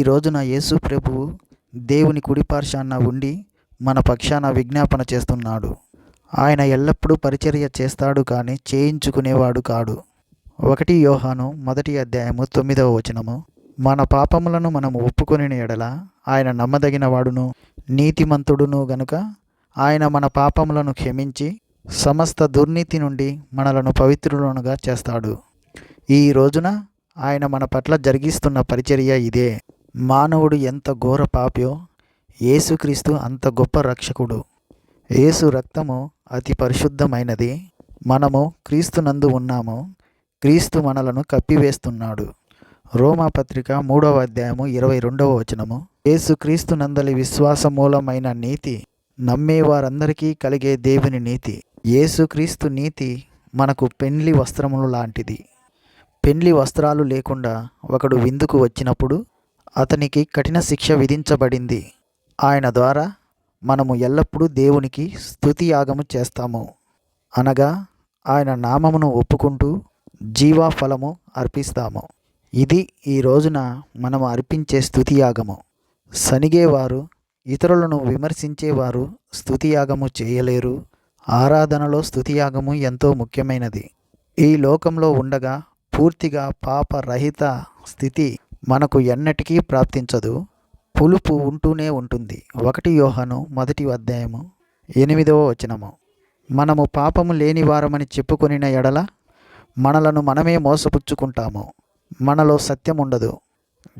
ఈ రోజున యేసు ప్రభువు దేవుని కుడిపార్శాన ఉండి మన పక్షాన విజ్ఞాపన చేస్తున్నాడు. ఆయన ఎల్లప్పుడూ పరిచర్య చేస్తాడు కానీ చేయించుకునేవాడు కాడు. ఒకటి యోహాను మొదటి అధ్యాయము తొమ్మిదవ వచనము. మన పాపములను మనము ఒప్పుకొని ఎడల ఆయన నమ్మదగిన వాడును నీతిమంతుడును గనుక ఆయన మన పాపములను క్షమించి సమస్త దుర్నీతి నుండి మనలను పవిత్రులనుగా చేస్తాడు. ఈ రోజున ఆయన మన పట్ల జరిగిస్తున్న పరిచర్య ఇదే. మానవుడు ఎంత ఘోర పాప్యో యేసుక్రీస్తు అంత గొప్ప రక్షకుడు. యేసు రక్తము అతి పరిశుద్ధమైనది. మనము క్రీస్తునందు ఉన్నాము. క్రీస్తు మనలను కప్పివేస్తున్నాడు. రోమాపత్రిక మూడవ అధ్యాయము ఇరవై రెండవ వచనము. యేసుక్రీస్తు నందలి విశ్వాస మూలమైన నీతి నమ్మే వారందరికీ కలిగే దేవుని నీతి. యేసుక్రీస్తు నీతి మనకు పెండ్లి వస్త్రములు లాంటిది. పెండ్లి వస్త్రాలు లేకుండా ఒకడు విందుకు వచ్చినప్పుడు అతనికి కఠిన శిక్ష విధించబడింది. ఆయన ద్వారా మనము ఎల్లప్పుడూ దేవునికి స్థుతియాగము చేస్తాము. అనగా ఆయన నామమును ఒప్పుకుంటూ జీవా ఫలము అర్పిస్తాము. ఇది ఈ రోజున మనము అర్పించే స్థుతియాగము సనిగేవారు ఇతరులను విమర్శించేవారు స్థుతియాగము చేయలేరు. ఆరాధనలో స్థుతియాగము ఎంతో ముఖ్యమైనది. ఈ లోకంలో ఉండగా పూర్తిగా పాపరహిత స్థితి మనకు ఎన్నటికీ ప్రాప్తించదు. పులుపు ఉంటూనే ఉంటుంది. ఒకటి యోహను మొదటి అధ్యాయము ఎనిమిదవ వచనము. మనము పాపము లేని వారమని చెప్పుకొనిన ఎడల మనలను మనమే మోసపుచ్చుకుంటాము. మనలో సత్యం ఉండదు.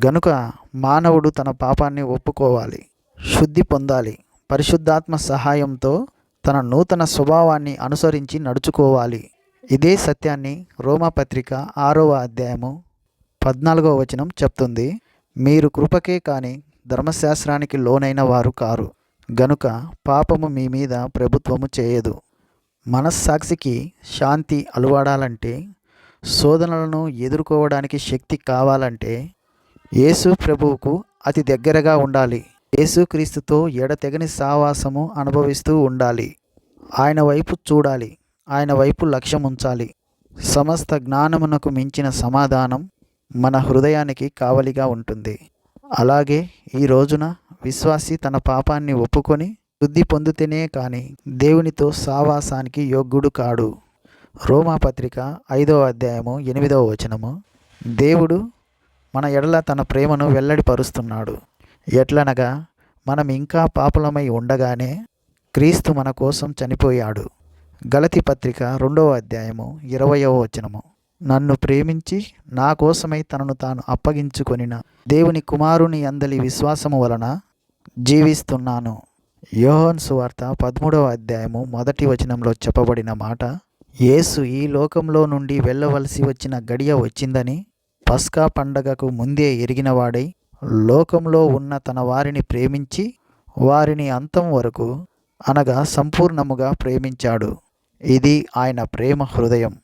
గనుక మానవుడు తన పాపాన్ని ఒప్పుకోవాలి. శుద్ధి పొందాలి. పరిశుద్ధాత్మ సహాయంతో తన నూతన స్వభావాన్ని అనుసరించి నడుచుకోవాలి. ఇదే సత్యాన్ని రోమాపత్రిక ఆరవ అధ్యాయము పద్నాలుగో వచనం చెప్తుంది మీరు కృపకే కానీ ధర్మశాస్త్రానికి లోనైన వారు కారు. గనుక పాపము మీ మీద ప్రభుత్వము చేయదు. మనస్సాక్షికి శాంతి అలవాడాలంటే శోధనలను ఎదుర్కోవడానికి శక్తి కావాలంటే యేసు ప్రభువుకు అతి దగ్గరగా ఉండాలి. యేసుక్రీస్తుతో ఎడతెగని సావాసము అనుభవిస్తూ ఉండాలి. ఆయన వైపు చూడాలి. ఆయన వైపు లక్ష్యం ఉంచాలి సమస్త జ్ఞానమునకు మించిన సమాధానం మన హృదయానికి కావలిగా ఉంటుంది. అలాగే ఈ రోజున విశ్వాసి తన పాపాన్ని ఒప్పుకొని శుద్ధి పొందితేనే కానీ దేవునితో సావాసానికి యోగ్యుడు కాడు. రోమాపత్రిక ఐదవ అధ్యాయము ఎనిమిదవ వచనము. దేవుడు మన ఎడల తన ప్రేమను వెల్లడిపరుస్తున్నాడు. ఎట్లనగా మనం ఇంకా పాపలమై ఉండగానే క్రీస్తు మన కోసం చనిపోయాడు. గలతి పత్రిక రెండవ అధ్యాయము ఇరవయవ వచనము. నన్ను ప్రేమించి నా కోసమై తనను తాను అప్పగించుకొనిన దేవుని కుమారుని అందలి విశ్వాసము వలన జీవిస్తున్నాను. యోహన్ సువార్త పదమూడవ అధ్యాయము మొదటి వచనంలో చెప్పబడిన మాట యేసు ఈ లోకంలో నుండి వెళ్ళవలసి వచ్చిన గడియ వచ్చిందని పస్కా పండగకు ముందే ఎరిగినవాడై లోకంలో ఉన్న తన వారిని ప్రేమించి వారిని అంతం వరకు అనగా సంపూర్ణముగా ప్రేమించాడు. ఇది ఆయన ప్రేమ హృదయం.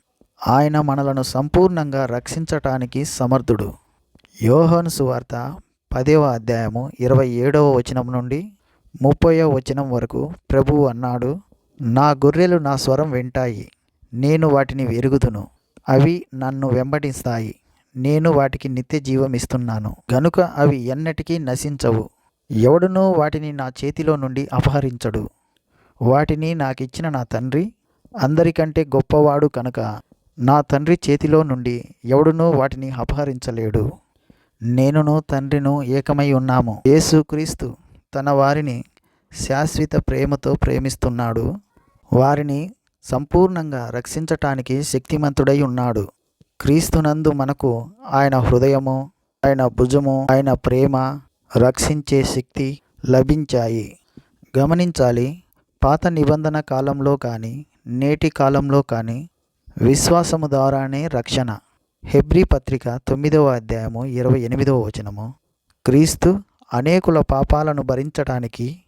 ఆయన మనలను సంపూర్ణంగా రక్షించటానికి సమర్థుడు. యోహన్ సువార్త పదవ అధ్యాయము ఇరవై ఏడవ వచనం నుండి ముప్పయో వచనం వరకు ప్రభువు అన్నాడు నా గొర్రెలు నా స్వరం వింటాయి నేను వాటిని వెరుగుదును అవి నన్ను వెంబడిస్తాయి నేను వాటికి నిత్య జీవం ఇస్తున్నాను గనుక అవి ఎన్నటికీ నశించవు. ఎవడునూ వాటిని నా చేతిలో నుండి అపహరించడు. వాటిని నాకిచ్చిన నా తండ్రి అందరికంటే గొప్పవాడు కనుక నా తండ్రి చేతిలో నుండి ఎవడునూ వాటిని అపహరించలేడు. నేనును తండ్రిను ఏకమై ఉన్నాము. యేసుక్రీస్తు తన వారిని శాశ్వత ప్రేమతో ప్రేమిస్తున్నాడు. వారిని సంపూర్ణంగా రక్షించటానికి శక్తిమంతుడై ఉన్నాడు. క్రీస్తునందు మనకు ఆయన హృదయము ఆయన భుజము ఆయన ప్రేమ రక్షించే శక్తి లభించాయి. గమనించాలి పాత నిబంధన కాలంలో కానీ నేటి కాలంలో కానీ విశ్వాసము ద్వారానే రక్షణ. హెబ్రీ పత్రిక తొమ్మిదవ అధ్యాయము ఇరవై ఎనిమిదవ వచనము. క్రీస్తు అనేకుల పాపాలను భరించటానికి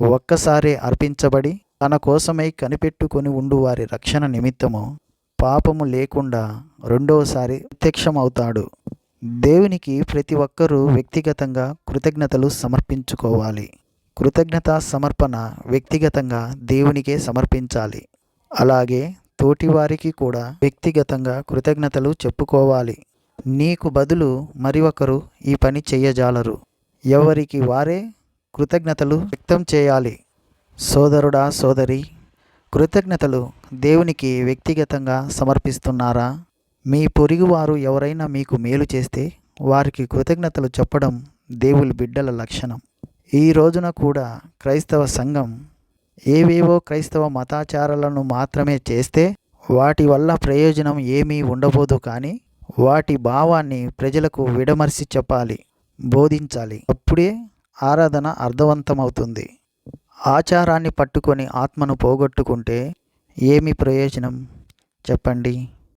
ఒక్కసారే అర్పించబడి తన కోసమై కనిపెట్టుకొని ఉండు వారి రక్షణ నిమిత్తము పాపము లేకుండా రెండవసారి ప్రత్యక్షమవుతాడు. దేవునికి ప్రతి ఒక్కరూ వ్యక్తిగతంగా కృతజ్ఞతలు సమర్పించుకోవాలి. కృతజ్ఞత సమర్పణ వ్యక్తిగతంగా దేవునికే సమర్పించాలి. అలాగే తోటివారికి కూడా వ్యక్తిగతంగా కృతజ్ఞతలు చెప్పుకోవాలి. నీకు బదులు మరి ఒకరు ఈ పని చేయజాలరు ఎవరికి వారే కృతజ్ఞతలు వ్యక్తం చేయాలి. సోదరుడా సోదరి కృతజ్ఞతలు దేవునికి వ్యక్తిగతంగా సమర్పిస్తున్నారా? మీ పొరుగువారు ఎవరైనా మీకు మేలు చేస్తే వారికి కృతజ్ఞతలు చెప్పడం దేవుని బిడ్డల లక్షణం. ఈ రోజున కూడా క్రైస్తవ సంఘం ఏవేవో క్రైస్తవ మతాచారాలను మాత్రమే చేస్తే వాటి వల్ల ప్రయోజనం ఏమీ ఉండబోదు కానీ వాటి భావాన్ని ప్రజలకు విడమర్చి చెప్పాలి బోధించాలి. అప్పుడే ఆరాధన అర్థవంతమవుతుంది. ఆచారాన్ని పట్టుకొని ఆత్మను పోగొట్టుకుంటే ఏమి ప్రయోజనం? చెప్పండి.